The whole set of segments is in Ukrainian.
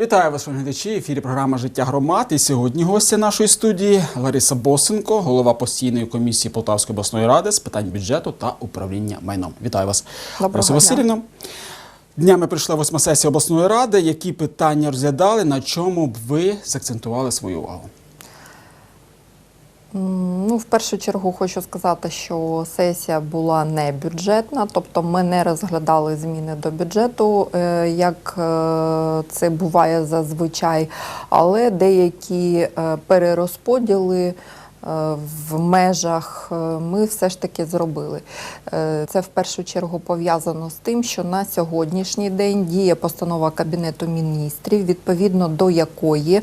Вітаю вас, глядачі. Ефірі програма Життя громад. І сьогодні гостя нашої студії Лариса Босенко, голова постійної комісії Полтавської обласної ради з питань бюджету та управління майном. Вітаю вас, Лариса. Васильівна. Днями прийшла восьма сесія обласної ради. Які питання розглядали, на чому б ви закцентували свою увагу? Ну, в першу чергу хочу сказати, що сесія була не бюджетна, тобто ми не розглядали зміни до бюджету, е, як е, це буває зазвичай, але деякі е, перерозподіли. Е, В межах е, ми все ж таки зробили. Е, Це в першу чергу пов'язано з тим, що на сьогоднішній день діє постанова Кабінету міністрів, відповідно до якої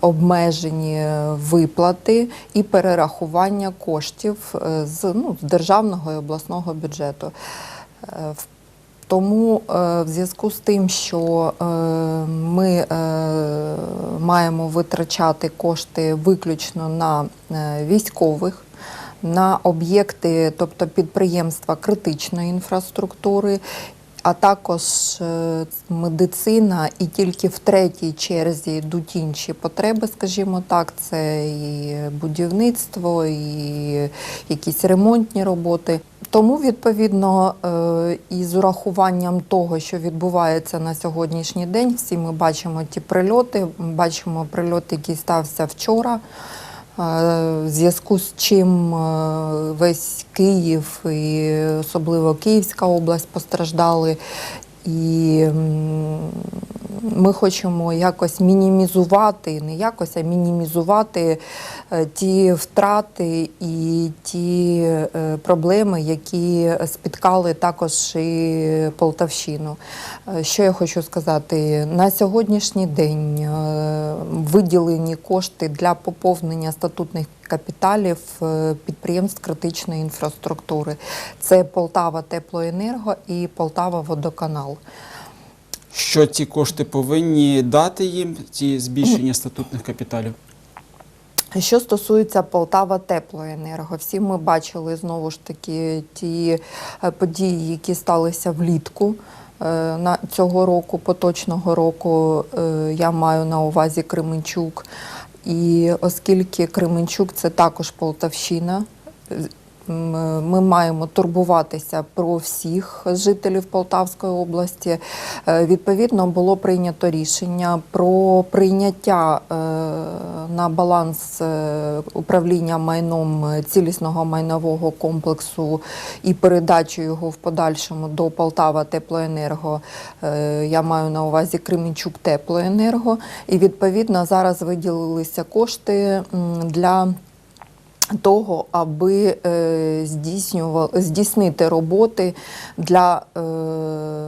обмежені виплати і перерахування коштів з, ну, державного і обласного бюджету. Тому е, в зв'язку з тим, що е, ми е, маємо витрачати кошти виключно на військових, на об'єкти, тобто підприємства критичної інфраструктури, а також медицина, і тільки в третій черзі йдуть інші потреби, скажімо так, це і будівництво, і якісь ремонтні роботи. Тому, відповідно, із урахуванням того, що відбувається на сьогоднішній день, всі ми бачимо ті прильоти, бачимо прильот, який стався вчора. е, В зв'язку з чим е, весь Київ і особливо Київська область постраждали. І ми хочемо якось мінімізувати, не якось, а мінімізувати е, ті втрати і ті е, проблеми, які спіткали також і Полтавщину. Е, Що я хочу сказати? На сьогоднішній день виділені кошти для поповнення статутних капіталів е, підприємств критичної інфраструктури. Це Полтава Теплоенерго і Полтава Водоканал. Що ці кошти повинні дати їм, ці збільшення статутних капіталів? Що стосується Полтава Теплоенерго, всі ми бачили знову ж таки ті е, події, які сталися влітку. е, На цього року, поточного року, я маю на увазі Кременчук. І оскільки Кременчук це також Полтавщина, ми маємо турбуватися про всіх жителів Полтавської області. Е, Відповідно, було прийнято рішення про прийняття е, на баланс е, управління майном цілісного майнового комплексу і передачу його в подальшому до Полтава Теплоенерго. Я маю на увазі Кременчук Теплоенерго. І відповідно зараз виділилися кошти для того, аби е, здійснював, здійснити роботи для е,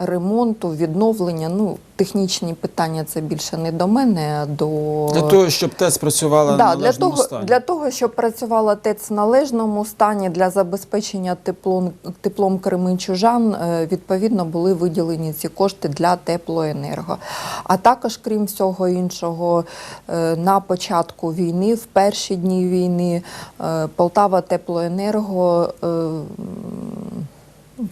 ремонту, відновлення. Ну, технічні питання це більше не до мене, а до Для того, щоб ТЕЦ працювала Да, на для того, стані. для того, щоб працювала ТЕЦ в належному стані для забезпечення теплом, теплом кременчужан, е, відповідно були виділені ці кошти для теплоенерго. А також, крім всього іншого, е, на початку війни, в перші дні війни, е, Полтава Теплоенерго.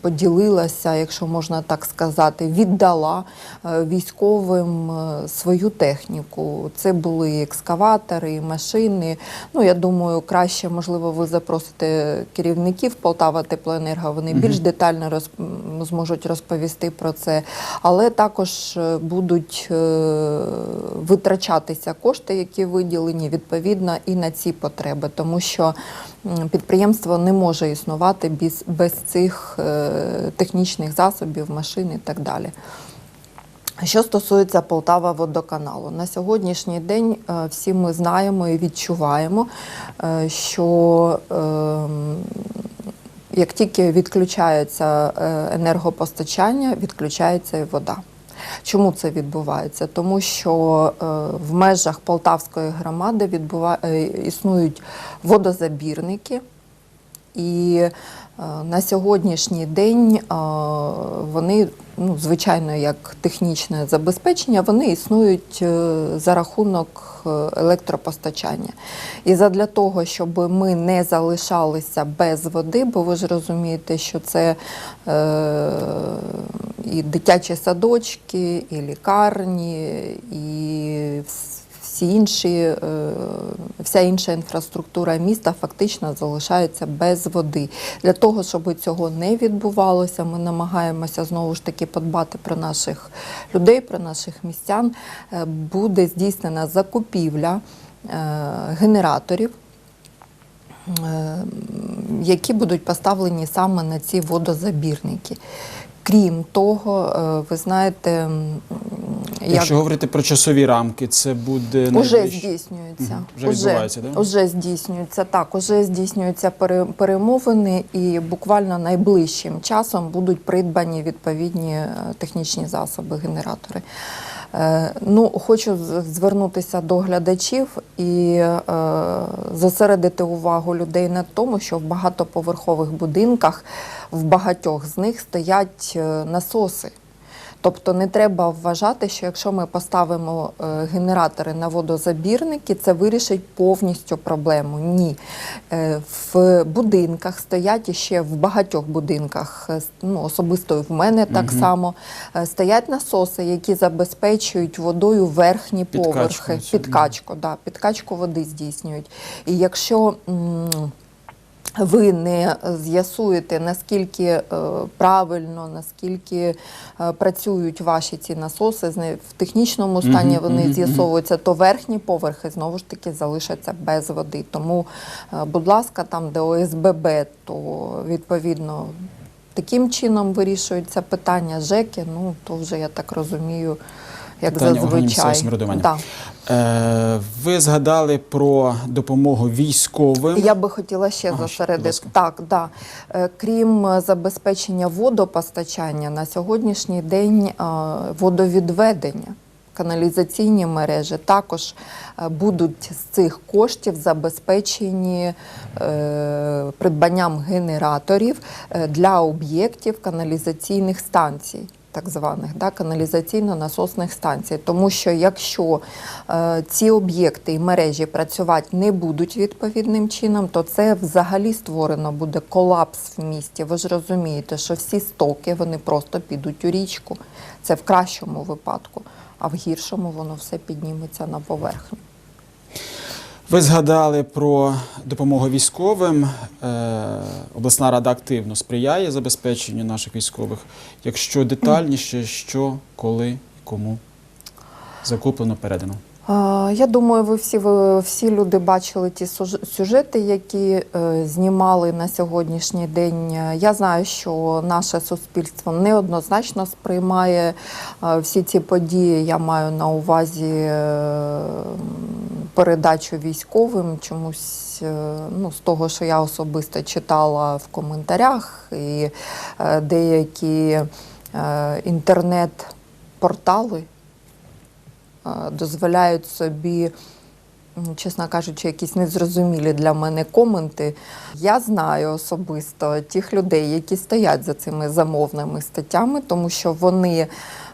Поділилася, якщо можна так сказати, віддала е, військовим е, свою техніку. Це були екскаватори, машини. Ну, я думаю, краще, можливо, ви запросите керівників Полтава Теплоенерго, вони більш детально роз, зможуть розповісти про це. Але також е, будуть витрачатися кошти, які виділені відповідно і на ці потреби, тому що підприємство не може існувати без, без цих е, технічних засобів, машин і так далі. Що стосується Полтава водоканалу, на сьогоднішній день е, всі ми знаємо і відчуваємо, е, що ем, як тільки відключається енергопостачання, відключається і вода. Чому це відбувається? Тому що е, в межах Полтавської громади відбува... е, існують водозабірники, і е, на сьогоднішній день вони, ну, звичайно, як технічне забезпечення, вони існують за рахунок е, електропостачання. І задля того, щоб ми не залишалися без води, бо ви ж розумієте, що це е, і дитячі садочки, і лікарні, і вс- всі інші, е, вся інша інфраструктура міста фактично залишається без води. Для того, щоб цього не відбувалося, ми намагаємося знову ж таки подбати про наших людей, про наших містян. Е, Буде здійснена закупівля е, генераторів. Які будуть поставлені саме на ці водозабірники. Крім того, е, ви знаєте, як Якщо говорити про часові рамки, це буде Уже найближче? здійснюється. Угу. Вже відбувається, да? Уже здійснюється так. Уже здійснюються пере- перемовини, і буквально найближчим часом будуть придбані відповідні е, технічні засоби, генератори. Е, Ну, хочу звернутися до глядачів і е, зосередити увагу людей на тому, що в багатоповерхових будинках в багатьох з них стоять е, насоси. Тобто не треба вважати, що якщо ми поставимо е, генератори на водозабірники, це вирішить повністю проблему. Ні. Е, В будинках стоять і ще в багатьох будинках, е, ну, особисто і в мене так само, е, стоять насоси, які забезпечують водою верхні Підкачку поверхи. Підкачку, да, підкачку води здійснюють. І якщо ви не з'ясуєте, наскільки е, правильно, наскільки е, працюють ваші ці насоси, в технічному стані вони з'ясовуються, то верхні поверхи знову ж таки залишаться без води. Тому, е, будь ласка, там, де ОСББ, то відповідно таким чином вирішується питання. ЖЕКи, ну то вже я так розумію, як Питання місцевого зазвичай. самоврядування. Да. Е, ви згадали про допомогу військовим. Я би хотіла ще Ага, зосередити. Так, да. Е, Крім е, забезпечення водопостачання, на сьогоднішній день е, водовідведення. Каналізаційні мережі також будуть з цих коштів забезпечені е, придбанням генераторів для об'єктів каналізаційних станцій, так званих да, каналізаційно-насосних станцій. Тому що якщо е, ці об'єкти і мережі працювати не будуть відповідним чином, то це взагалі створено буде колапс в місті. Ви ж розумієте, що всі стоки вони просто підуть у річку. Це в кращому випадку, а в гіршому воно все підніметься на поверхню. Ви згадали про допомогу військовим. Е, обласна рада активно сприяє забезпеченню наших військових. Якщо детальніше, що, коли і кому закуплено, передано. Е, Я думаю, ви всі ви всі люди бачили ті сюжети, які е, знімали на сьогоднішній день. Я знаю, що наше суспільство неоднозначно сприймає всі ці події. Я маю на увазі передачу військовим чомусь. е, Ну, з того, що я особисто читала в коментарях, і е, деякі е, інтернет-портали дозволяють собі, чесно кажучи, якісь незрозумілі для мене коменти. Я знаю особисто тих людей, які стоять за цими замовними статтями, тому що вони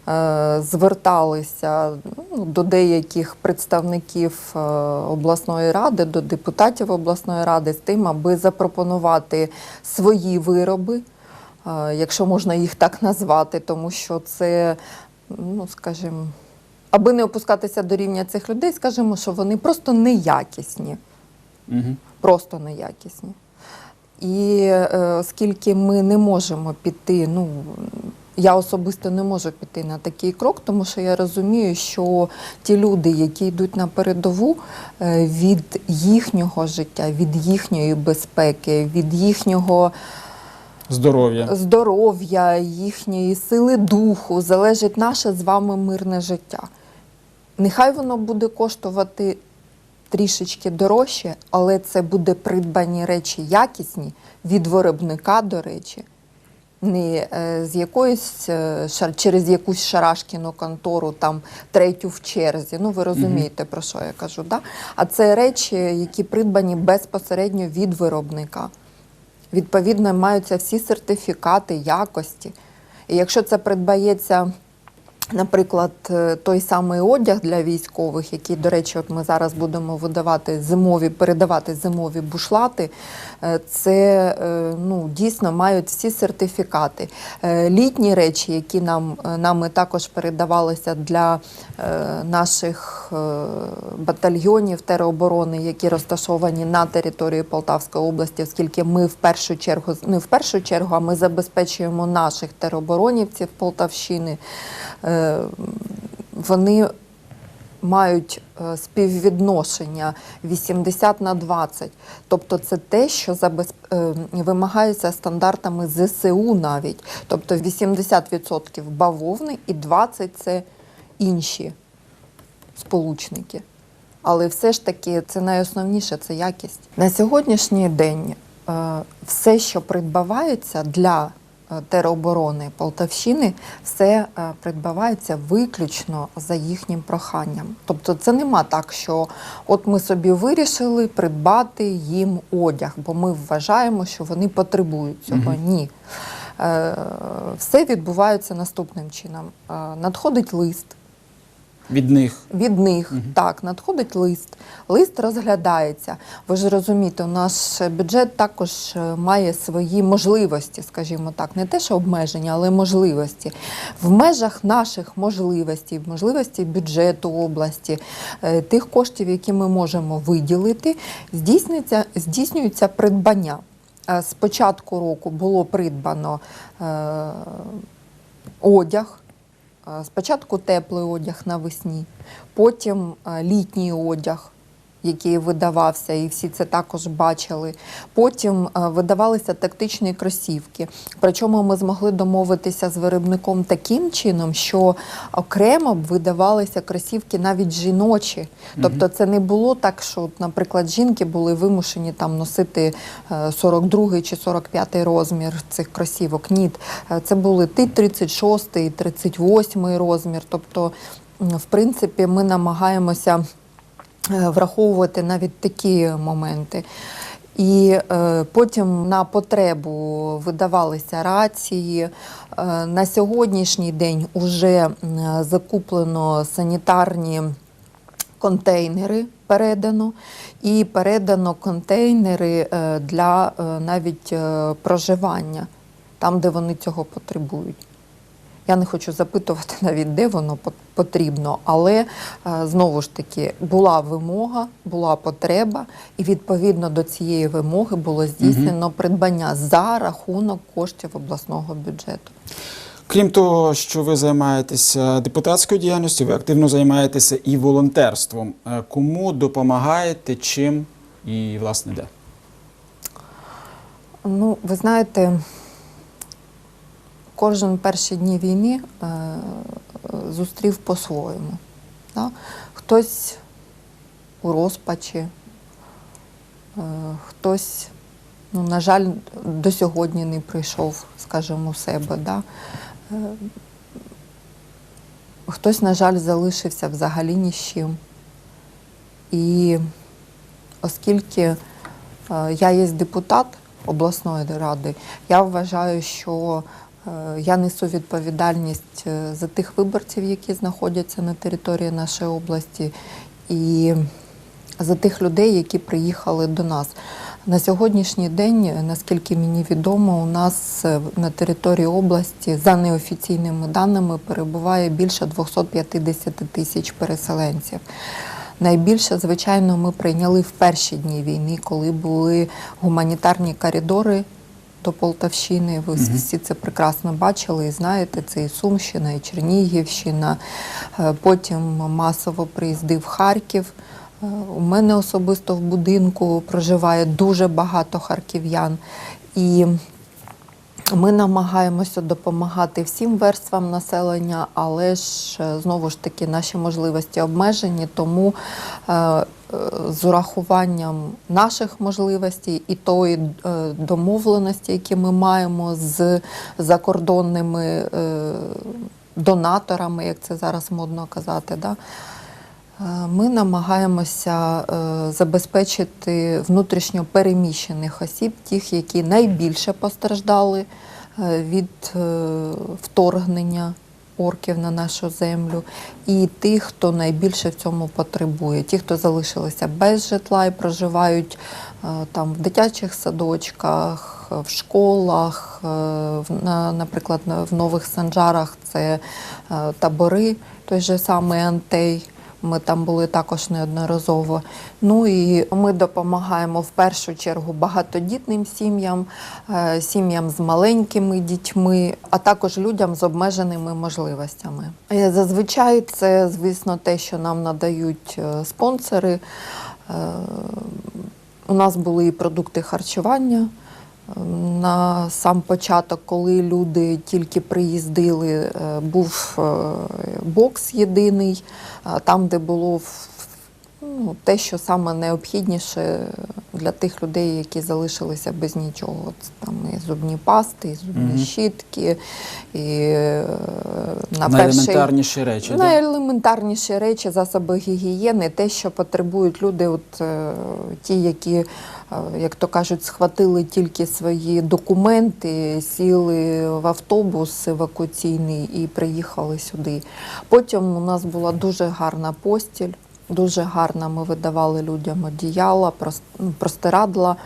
е, зверталися ну, до деяких представників е, обласної ради, до депутатів обласної ради з тим, аби запропонувати свої вироби, е, якщо можна їх так назвати, тому що це, ну скажімо, аби не опускатися до рівня цих людей, скажімо, що вони просто неякісні, Угу. просто неякісні. І е, оскільки ми не можемо піти, ну я особисто не можу піти на такий крок, тому що я розумію, що ті люди, які йдуть на передову, е, від їхнього життя, від їхньої безпеки, від їхнього Здоров'я. здоров'я, їхньої сили духу залежить наше з вами мирне життя. Нехай воно буде коштувати трішечки дорожче, але це буде придбані речі якісні від виробника, до речі, не е, з якоїсь е, через якусь шарашкіну контору, там третю в черзі. Ну, ви розумієте, про що я кажу, да? а це речі, які придбані безпосередньо від виробника. Відповідно, маються всі сертифікати якості. І якщо це придбається Наприклад, е, той самий одяг для військових, який, до речі, от ми зараз будемо видавати зимові, передавати зимові бушлати, е, це е, ну, дійсно мають всі сертифікати. Літні речі, які нам нами також передавалися для наших батальйонів тероборони, які розташовані на території Полтавської області, оскільки ми в першу чергу не в першу чергу, а ми забезпечуємо наших тероборонівців Полтавщини. Е, Вони мають е, співвідношення 80 на 20. Тобто це те, що е, вимагається стандартами ЗСУ навіть. Тобто 80% бавовни і 20% це інші сполучники. Але все ж таки це найосновніше це якість. На сьогоднішній день все, що придбавається для тероборони Полтавщини, все е, придбавається виключно за їхнім проханням. Тобто це нема так, що от ми собі вирішили придбати їм одяг, бо ми вважаємо, що вони потребують цього. Ні. Е, Все відбувається наступним чином. Е, Надходить лист Від них. від них так надходить лист. Лист розглядається. Ви ж розумієте, наш бюджет також е, має свої можливості, скажімо так, не те, що обмеження, але можливості. В межах наших можливостей, в можливості бюджету області, е, тих коштів, які ми можемо виділити, здійснюється, здійснюється придбання. Е, З початку року було придбано е, одяг. Е, Спочатку теплий одяг навесні, потім е, літній одяг, який видавався, і всі це також бачили. Потім е, видавалися тактичні кросівки. Причому ми змогли домовитися з виробником таким чином, що окремо б видавалися кросівки навіть жіночі. Тобто це не було так, що, наприклад, жінки були вимушені там носити е, 42 чи 45 розмір цих кросівок. Ні, Е, це були ти 36, і 38 розмір. Тобто, в принципі, ми намагаємося е, враховувати навіть такі моменти. І е, потім на потребу видавалися рації. Е, на сьогоднішній день вже закуплено санітарні контейнери передано, і передано контейнери е, для е, навіть е, проживання, там, де вони цього потребують. Я не хочу запитувати навіть, де воно пот- потрібно, але е, знову ж таки була вимога, була потреба, і відповідно до цієї вимоги було здійснено придбання за рахунок коштів обласного бюджету. Крім того, що ви займаєтеся депутатською діяльністю, ви активно займаєтеся і волонтерством. Е, Кому допомагаєте, чим і власне де? Ну, ви знаєте, кожен перші дні війни е, зустрів по-своєму. Хтось у розпачі, е, хтось, ну, на жаль, до сьогодні не прийшов, скажімо, у себе. Да? Е, хтось, на жаль, залишився взагалі ні з чим. І оскільки я є депутат обласної ради, я вважаю, що я несу відповідальність е, за тих виборців, які знаходяться на території нашої області, і за тих людей, які приїхали до нас. На сьогоднішній день, наскільки мені відомо, у нас е, на території області за неофіційними даними перебуває більше 250 тисяч переселенців. Найбільше, звичайно, ми прийняли в перші дні війни, коли були гуманітарні коридори до Полтавщини. Ви всі це прекрасно бачили і знаєте, це і Сумщина, і Чернігівщина. Е, Потім масово приїздив Харків. Е, У мене особисто в будинку проживає дуже багато харків'ян. І ми намагаємося допомагати всім верствам населення, але ж е, знову ж таки наші можливості обмежені, тому е, з урахуванням наших можливостей і тої е, домовленості, які ми маємо з закордонними донаторами, як це зараз модно казати. Да? Е, Ми намагаємося е, забезпечити внутрішньо переміщених осіб, тих, які найбільше постраждали е, від вторгнення орків на нашу землю, і тих, хто найбільше в цьому потребує. Ті, хто залишилися без житла і проживають там в дитячих садочках, в школах, наприклад, в нових санджарах це табори, той же самий Антей. Ми там були також неодноразово. Ну і ми допомагаємо в першу чергу багатодітним сім'ям, е, сім'ям з маленькими дітьми, а також людям з обмеженими можливостями. Е, Зазвичай це, звісно, те, що нам надають е, спонсори. У нас були і продукти харчування. На сам початок, коли люди тільки приїздили, е, був е, бокс єдиний, там, де було ну, те, що саме необхідніше для тих людей, які залишилися без нічого. Це там і зубні пасти, і зубні Мгм. щітки, і е, на перший Найелементарніші речі. да? Найелементарніші речі, засоби гігієни, те, що потребують люди, от ті, які, як то кажуть, схватили тільки свої документи, сіли в автобус евакуаційний і приїхали сюди. Потім у нас була дуже гарна постіль. Дуже гарна ми видавали людям одіяла, ну, простирадла,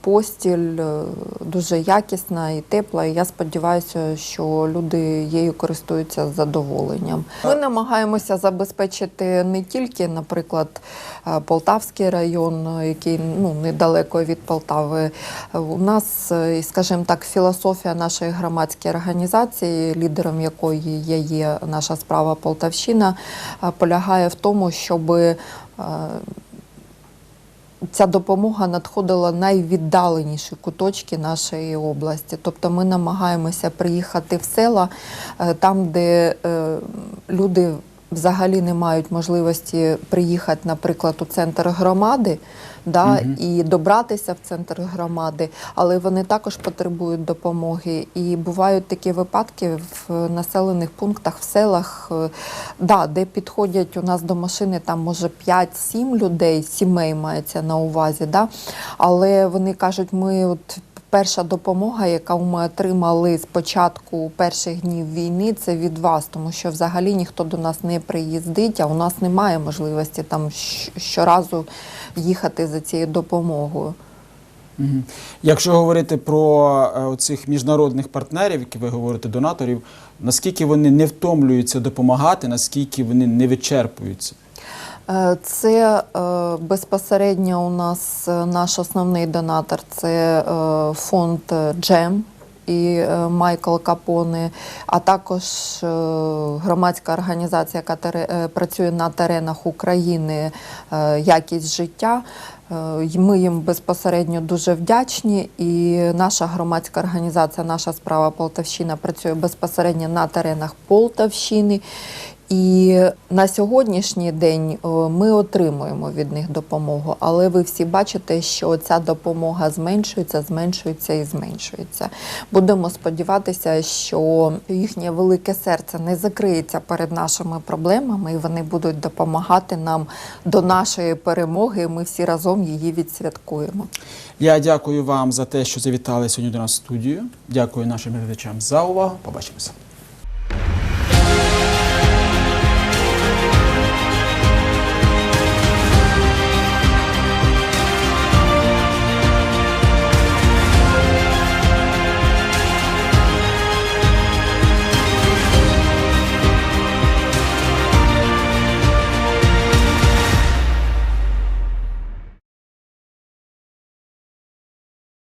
постіль, е, дуже якісна і тепла. І я сподіваюся, що люди її користуються з задоволенням. Ми намагаємося забезпечити не тільки, наприклад, е, Полтавський район, який ну, недалеко від Полтави. У нас, е, скажімо так, філософія нашої громадської організації, лідером якої я є наша справа Полтавщина, полягає в тому, щоб ця допомога надходила найвіддаленіші куточки нашої області. Тобто ми намагаємося приїхати в села, е, там, де е, люди взагалі не мають можливості приїхати, наприклад, у центр громади. Да, угу. і добратися в центр громади, але вони також потребують допомоги. І бувають такі випадки в населених пунктах, в селах, е, да, де підходять у нас до машини, там може 5-7 людей, сімей мається на увазі. Да? Але вони кажуть, ми от. Перша допомога, яку ми отримали з початку перших днів війни, це від вас, тому що взагалі ніхто до нас не приїздить, а у нас немає можливості там щоразу їхати за цією допомогою. Якщо говорити про цих міжнародних партнерів, які ви говорите, донаторів, наскільки вони не втомлюються допомагати, наскільки вони не вичерпуються? Е, Це е, безпосередньо у нас е, наш основний донатор це фонд Джем і Майкл Капоне, а також громадська організація, яка працює на теренах України якість життя. Ми їм безпосередньо дуже вдячні, і наша громадська організація, наша справа Полтавщина працює безпосередньо на теренах Полтавщини. І на сьогоднішній день ми отримуємо від них допомогу, але ви всі бачите, що ця допомога зменшується, зменшується і зменшується. Будемо сподіватися, що їхнє велике серце не закриється перед нашими проблемами, і вони будуть допомагати нам до нашої перемоги. Ми всі разом її відсвяткуємо. Я дякую вам за те, що завітали сьогодні до нас в студію. Дякую нашим глядачам за увагу. Побачимося.